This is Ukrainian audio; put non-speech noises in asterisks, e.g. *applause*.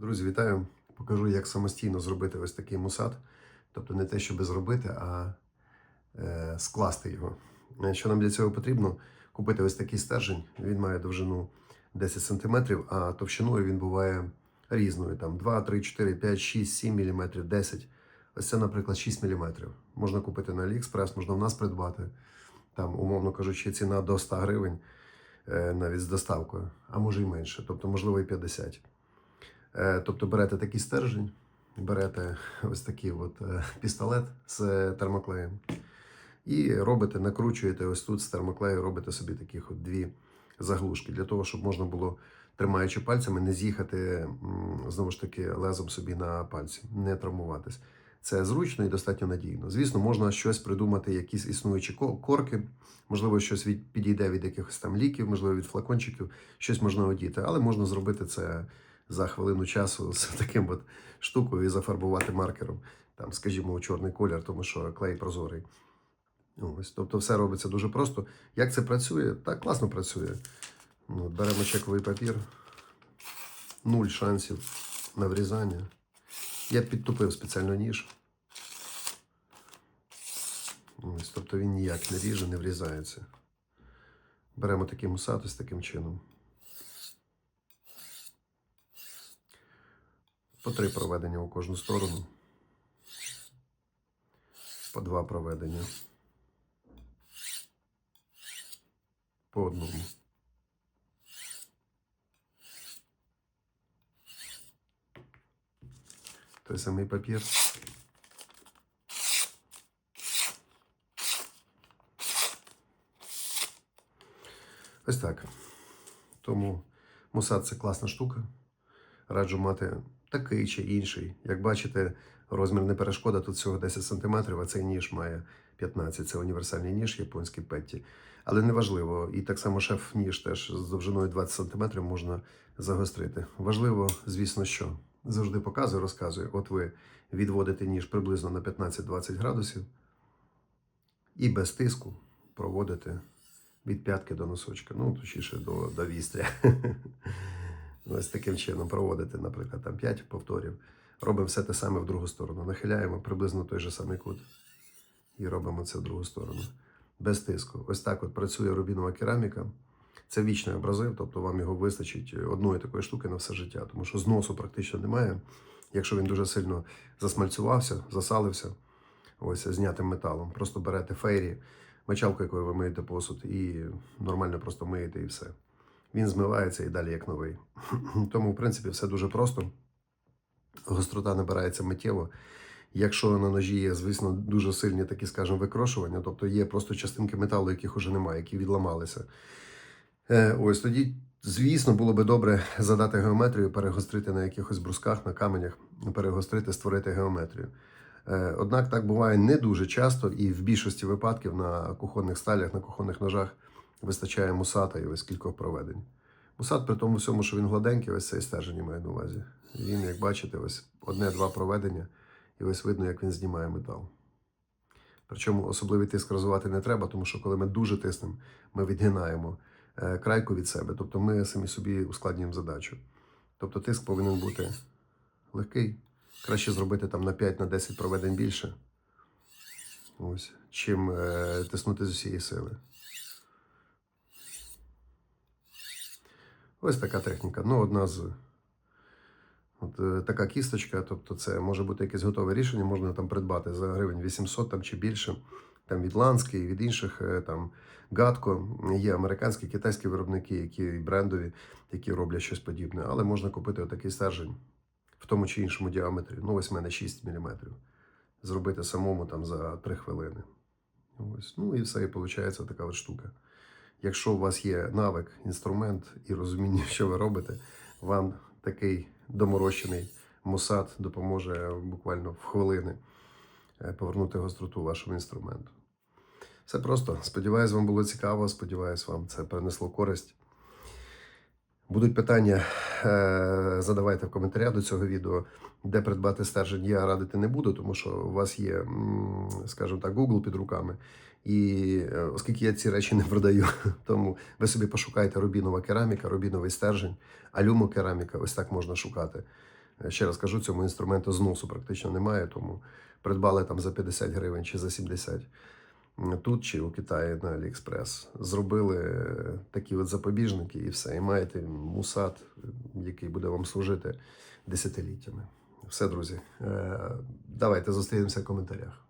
Друзі, вітаю! Покажу, як самостійно зробити ось такий мусат. Тобто не те, щоб зробити, а е, скласти його. Е, Що нам для цього потрібно? Купити ось такий стержень. Він має довжину 10 см, а товщиною він буває різною. Там 2, 3, 4, 5, 6, 7 мм, 10. Ось це, наприклад, 6 мм. Можна купити на AliExpress, можна в нас придбати. Там, умовно кажучи, ціна до 100 гривень е, навіть з доставкою, а може і менше, тобто, можливо, і 50. Е, Тобто берете такий стержень, берете *laughs* ось такий от е, пістолет з термоклеєм і робите, накручуєте ось тут з термоклею, робите собі таких от дві заглушки для того, щоб можна було, тримаючи пальцями, не з'їхати знову ж таки лезом собі на пальці, не травмуватись. Це зручно і достатньо надійно. Звісно, можна щось придумати, якісь існуючі корки, можливо, щось від, підійде від якихось там ліків, можливо, від флакончиків, щось можна одіти, але можна зробити це за хвилину часу з таким от штукою і зафарбувати маркером, там, скажімо, у чорний колір, тому що клей прозорий. Ось, тобто все робиться дуже просто. Як це працює? Так, класно працює. Ну, от беремо чековий папір, нуль шансів на врізання. Я підтупив спеціально ніж. Ось, тобто він ніяк не ріже, не врізається. Беремо такий мусат ось таким чином. По три проведення у кожну сторону. По два проведення. По одному. Той самий папір. Ось так. Тому мусат це класна штука. Раджу мати такий чи інший. Як бачите, розмір не перешкода, тут всього 10 см, а цей ніж має 15. Це універсальний ніж, японський Петті. Але неважливо. І так само шеф-ніж теж з довжиною 20 см можна загострити. Важливо, звісно, що завжди показую, розказую. От ви відводите ніж приблизно на 15-20 градусів і без тиску проводите від п'ятки до носочка. Ну, точніше, до, до вістря. *laughs* Ось таким чином проводити, наприклад, там 5 повторів. Робимо все те саме в другу сторону. Нахиляємо приблизно той же самий кут. І робимо це в другу сторону. Без тиску. Ось так от працює рубінова кераміка. Це вічний абразив, тобто вам його вистачить одної такої штуки на все життя, тому що зносу практично немає. Якщо він дуже сильно засмальцювався, засалився, ось знятим металом. Просто берете фейрі, мочалку, якою ви миєте посуд, і нормально просто миєте і все. Він змивається і далі як новий. *clears throat* Тому, в принципі, все дуже просто. Гострота набирається миттєво. Якщо на ножі є, звісно, дуже сильні такі, скажімо, викрошування, тобто є просто частинки металу, яких уже немає, які відламалися. Е, ось тоді, звісно, було би добре задати геометрію, перегострити на якихось брусках, на каменях, перегострити, створити геометрію. Е, Однак так буває не дуже часто, і в більшості випадків на кухонних сталях, на кухонних ножах вистачає мусата і ось кількох проведень. Мусат при тому всьому, що він гладенький, ось цей стержень має на увазі. Він, як бачите, ось одне-два проведення, і ось видно, як він знімає метал. Причому особливий тиск розвивати не треба, тому що коли ми дуже тиснемо, ми відгинаємо е, крайку від себе, тобто ми самі собі ускладнюємо задачу. Тобто тиск повинен бути легкий. Краще зробити там на 5-10 проведень більше, ось, чим е, тиснути з усієї сили. Ось така техніка. Ну, одна з. От е, така кісточка, тобто це може бути якесь готове рішення, можна там придбати за гривень 800 там, чи більше. Там від Ланський, від інших е, там Гатко. Є американські, китайські виробники, які брендові, які роблять щось подібне. Але можна купити отакий стержень в тому чи іншому діаметрі. Ну, ось в мене 6 мм. Зробити самому там за 3 хвилини. Ось. Ну і все, і виходить така от штука. Якщо у вас є навик, інструмент і розуміння, що ви робите, вам такий доморощений мусад допоможе буквально в хвилини е, повернути гостроту вашому інструменту. Все просто. Сподіваюсь, вам було цікаво. Сподіваюсь, вам це принесло користь. Будуть питання, е, задавайте в коментарях до цього відео, де придбати стержень. Я радити не буду, тому що у вас є, скажімо так, Google під руками. І е, оскільки я ці речі не продаю, *laughs* тому ви собі пошукайте рубінова кераміка, рубіновий стержень, алюмокераміка, ось так можна шукати. Е, Ще раз кажу, цьому інструменту зносу практично немає, тому придбали там за 50 гривень чи за 70 м, тут чи у Китаї на Аліекспрес. Зробили е, такі от запобіжники і все. І маєте мусат, е, який буде вам служити десятиліттями. Все, друзі. Е, Давайте зустрінемося в коментарях.